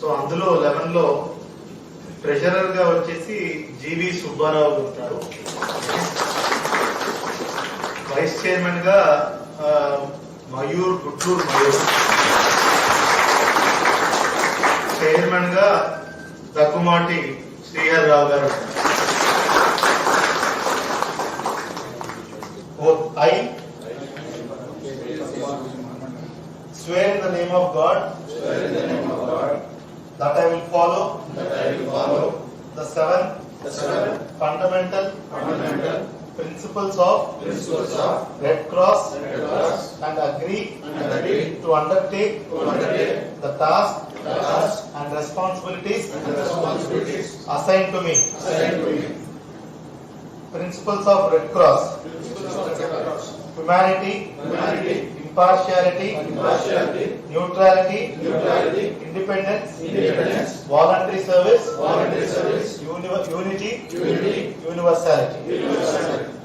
So అందులో లెవెన్లో ట్రెషరర్గా వచ్చేసి జీవి సుబ్బారావు ఉంటారు. వైస్ చైర్మన్గా మయూర్ గుట్టూరు మయూర్. చైర్మన్గా దగ్గుమాటి శ్రీహర్ రావు గారు I. swear in the name of God that I will follow that I will follow the seven the seven fundamental fundamental principles of principles of Red Cross Red Cross and agree and agree to undertake to undertake the task the tasks and responsibilities and responsibilities assigned to me. assigned to me. Principles of Red Cross Principles of Red Cross. humanity, Humanity, impartiality, impartiality, neutrality, neutrality, independence, independence, voluntary service, voluntary service, uni- unity, unity, universality. universality.